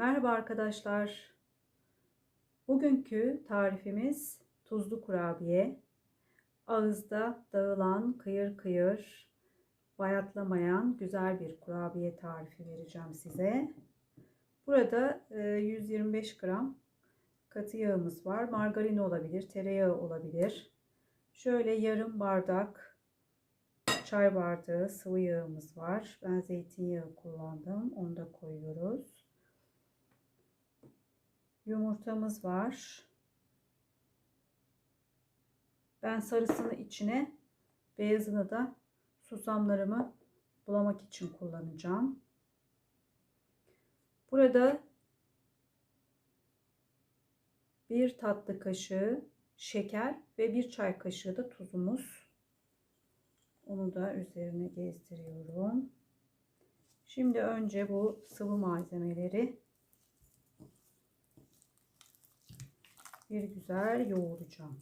Merhaba arkadaşlar. Bugünkü tarifimiz tuzlu kurabiye. Ağızda dağılan, kıyır kıyır, bayatlamayan güzel bir kurabiye tarifi vereceğim size. Burada 125 gram katı yağımız var. Margarin olabilir, tereyağı olabilir. Şöyle yarım bardak çay bardağı sıvı yağımız var. Ben zeytinyağı kullandım. Onu da koyuyoruz. Yumurtamız var. Ben sarısını içine, beyazını da susamlarımı bulamak için kullanacağım. Burada bir tatlı kaşığı şeker ve bir çay kaşığı da tuzumuz. Onu da üzerine gezdiriyorum. Şimdi önce bu sıvı malzemeleri bir güzel yoğuracağım.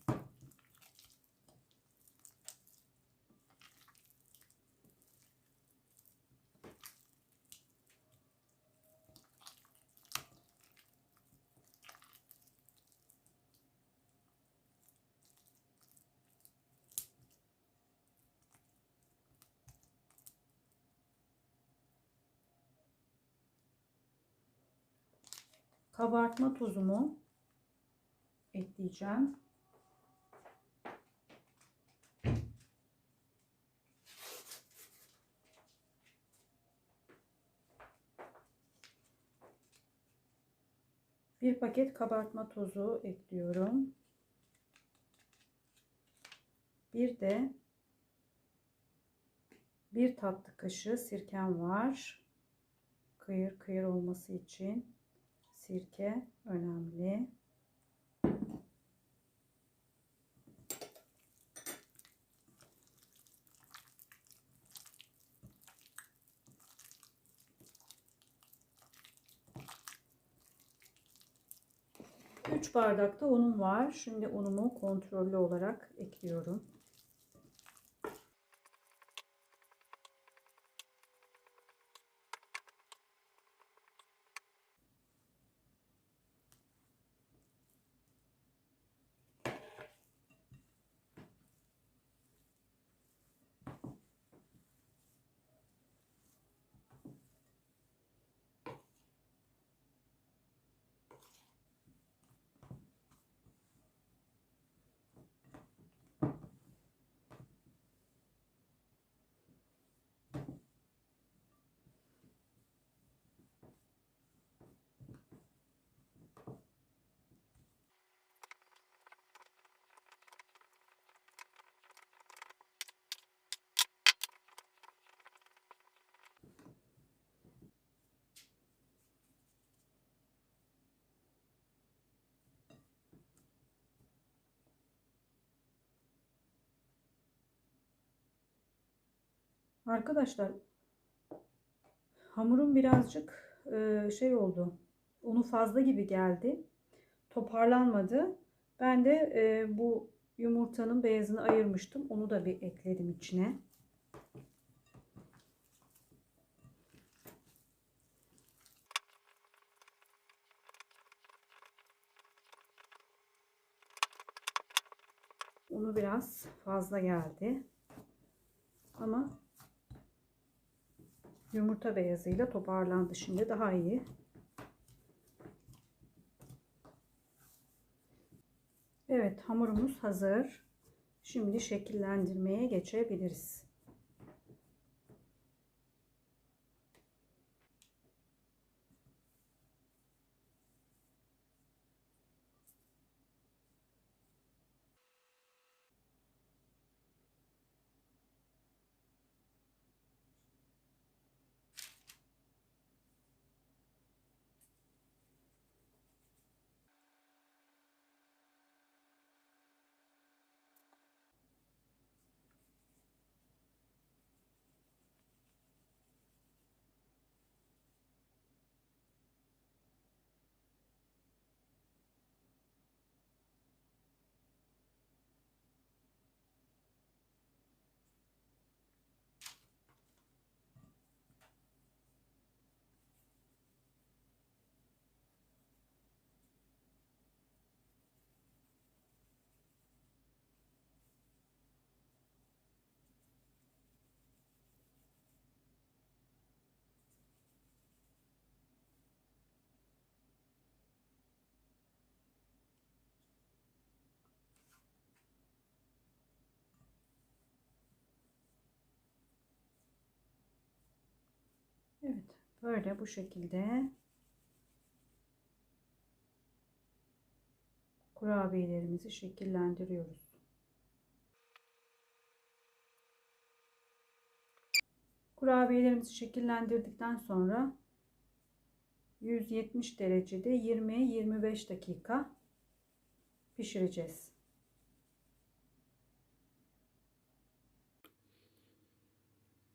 kabartma tozumu ekleyeceğim. Bir paket kabartma tozu ekliyorum. Bir de bir tatlı kaşığı sirkem var. Kıyır kıyır olması için sirke önemli. Üç bardakta unum var. Şimdi unumu kontrollü olarak ekliyorum. Arkadaşlar hamurum birazcık e, şey oldu. Unu fazla gibi geldi. Toparlanmadı. Ben de e, bu yumurtanın beyazını ayırmıştım. Onu da bir ekledim içine. Unu biraz fazla geldi. Ama yumurta beyazıyla toparlandı şimdi daha iyi. Evet hamurumuz hazır. Şimdi şekillendirmeye geçebiliriz. Böyle bu şekilde kurabiyelerimizi şekillendiriyoruz. Kurabiyelerimizi şekillendirdikten sonra 170 derecede 20-25 dakika pişireceğiz.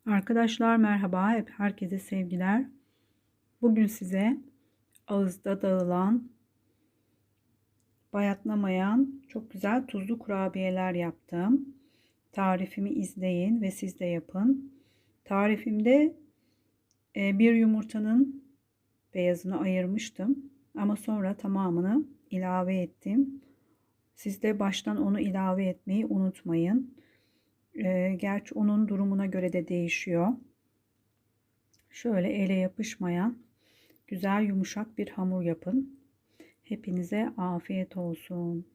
Arkadaşlar merhaba, hep herkese sevgiler. Bugün size ağızda dağılan, bayatlamayan çok güzel tuzlu kurabiyeler yaptım. Tarifimi izleyin ve siz de yapın. Tarifimde e, bir yumurtanın beyazını ayırmıştım ama sonra tamamını ilave ettim. Siz de baştan onu ilave etmeyi unutmayın. E, gerçi onun durumuna göre de değişiyor. Şöyle ele yapışmayan güzel yumuşak bir hamur yapın. Hepinize afiyet olsun.